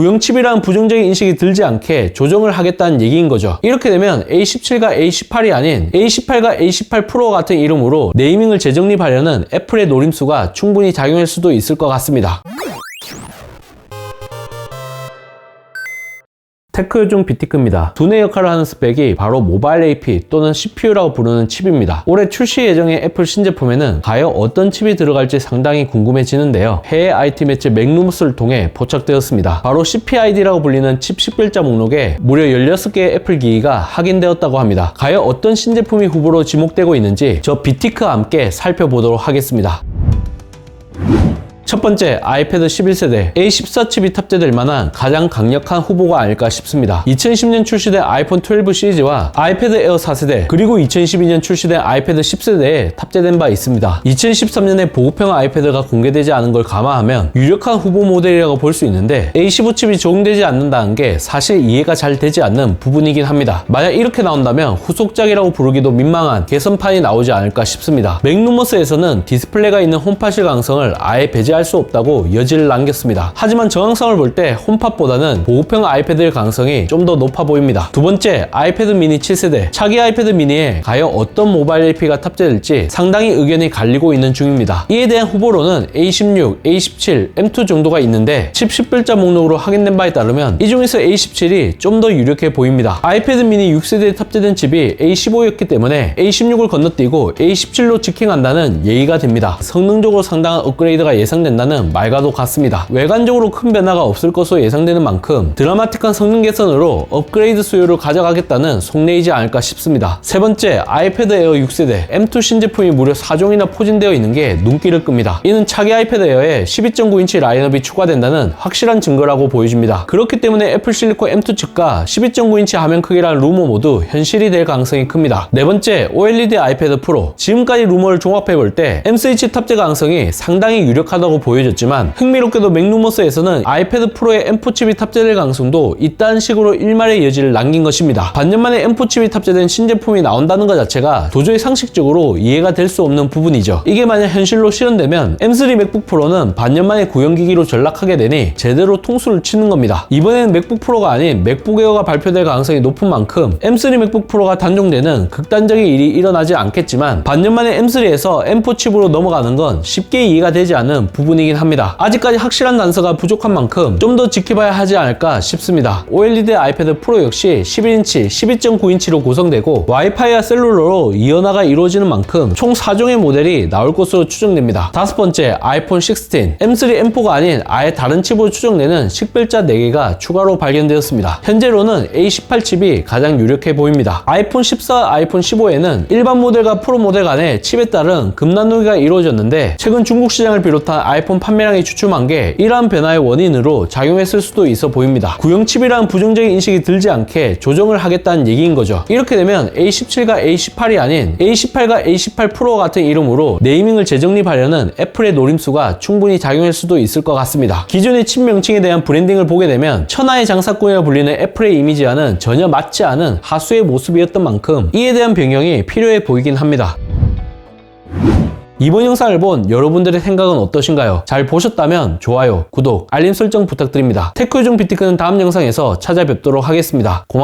구형칩이라는 부정적인 인식이 들지 않게 조정을 하겠다는 얘기인 거죠. 이렇게 되면 A17과 A18이 아닌 A18과 A18 프로 같은 이름으로 네이밍을 재정립하려는 애플의 노림수가 충분히 작용할 수도 있을 것 같습니다. 테크요중 비티크입니다. 두뇌 역할을 하는 스펙이 바로 모바일 AP 또는 CPU라고 부르는 칩입니다. 올해 출시 예정의 애플 신제품에는 과연 어떤 칩이 들어갈지 상당히 궁금해지는데요. 해외 IT 매체 맥루무스를 통해 포착되었습니다. 바로 CPID라고 불리는 칩 식별자 목록에 무려 16개의 애플 기기가 확인되었다고 합니다. 과연 어떤 신제품이 후보로 지목되고 있는지 저 비티크와 함께 살펴보도록 하겠습니다. 첫 번째, 아이패드 11세대 A14 칩이 탑재될 만한 가장 강력한 후보가 아닐까 싶습니다. 2010년 출시된 아이폰 12 시리즈와 아이패드 에어 4세대, 그리고 2012년 출시된 아이패드 10세대에 탑재된 바 있습니다. 2013년에 보급형 아이패드가 공개되지 않은 걸 감안하면 유력한 후보 모델이라고 볼 수 있는데 A15 칩이 적용되지 않는다는 게 사실 이해가 잘 되지 않는 부분이긴 합니다. 만약 이렇게 나온다면 후속작이라고 부르기도 민망한 개선판이 나오지 않을까 싶습니다. 맥루머스에서는 디스플레이가 있는 홈팟의 강성을 아예 배제할 수 없다고 여지를 남겼습니다. 하지만 저항성을 볼 때 홈팟보다는 보급형 아이패드의 가능성이 좀 더 높아 보입니다. 두 번째, 아이패드 미니 7세대. 차기 아이패드 미니에 과연 어떤 모바일 AP가 탑재될지 상당히 의견이 갈리고 있는 중입니다. 이에 대한 후보로는 A16, A17, M2 정도가 있는데 칩 식별자 목록으로 확인된 바에 따르면 이 중에서 A17이 좀 더 유력해 보입니다. 아이패드 미니 6세대에 탑재된 칩이 A15였기 때문에 A16을 건너뛰고 A17로 직행한다는 예의가 됩니다. 성능적으로 상당한 업그레이드가 예상 된다는 말과도 같습니다. 외관적으로 큰 변화가 없을 것으로 예상되는 만큼 드라마틱한 성능 개선으로 업그레이드 수요를 가져가겠다는 속내이지 않을까 싶습니다. 세 번째, 아이패드 에어 6세대 M2 신제품이 무려 4종이나 포진되어 있는 게 눈길을 끕니다. 이는 차기 아이패드 에어에 12.9인치 라인업이 추가된다는 확실한 증거라고 보여집니다. 그렇기 때문에 애플 실리콘 M2 칩과 12.9인치 화면 크기라는 루머 모두 현실이 될 가능성이 큽니다. 네 번째, OLED 아이패드 프로 지금까지 루머를 종합해 볼 때 M3 탑재 가능성이 상당히 유력하다고 보여졌지만 흥미롭게도 맥루머스에서는 아이패드 프로에 M4 칩이 탑재될 가능성도 있다는 식으로 일말의 여지를 남긴 것입니다. 반년 만에 M4 칩이 탑재된 신제품이 나온다는 것 자체가 도저히 상식적으로 이해가 될 수 없는 부분이죠. 이게 만약 현실로 실현되면 M3 맥북 프로는 반년 만에 구형기기로 전락하게 되니 제대로 통수를 치는 겁니다. 이번에는 맥북 프로가 아닌 맥북 에어가 발표될 가능성이 높은 만큼 M3 맥북 프로가 단종되는 극단적인 일이 일어나지 않겠지만 반년 만에 M3에서 M4 칩으로 넘어가는 건 쉽게 이해가 되지 않는 부분 이긴 합니다. 아직까지 확실한 단서가 부족한 만큼 좀 더 지켜봐야 하지 않을까 싶습니다. OLED 아이패드 프로 역시 11인치, 12.9인치로 구성되고 와이파이와 셀룰러로 이연화가 이루어지는 만큼 총 4종의 모델이 나올 것으로 추정됩니다. 다섯 번째, 아이폰 16, M3, M4가 아닌 아예 다른 칩으로 추정되는 식별자 4개가 추가로 발견되었습니다. 현재로는 A18 칩이 가장 유력해 보입니다. 아이폰 14, 아이폰 15에는 일반 모델과 프로 모델 간의 칩에 따른 급나누기가 이루어졌는데 최근 중국 시장을 비롯한 아이폰 판매량이 주춤한 게 이러한 변화의 원인으로 작용했을 수도 있어 보입니다. 구형 칩이라는 부정적인 인식이 들지 않게 조정을 하겠다는 얘기인 거죠. 이렇게 되면 A17과 A18이 아닌 A18과 A18 프로 같은 이름으로 네이밍을 재정립하려는 애플의 노림수가 충분히 작용할 수도 있을 것 같습니다. 기존의 칩 명칭에 대한 브랜딩을 보게 되면 천하의 장사꾼이라 불리는 애플의 이미지와는 전혀 맞지 않은 하수의 모습이었던 만큼 이에 대한 변경이 필요해 보이긴 합니다. 이번 영상을 본 여러분들의 생각은 어떠신가요? 잘 보셨다면 좋아요, 구독, 알림 설정 부탁드립니다. 테크중 비티크는 다음 영상에서 찾아뵙도록 하겠습니다. 고맙습니다.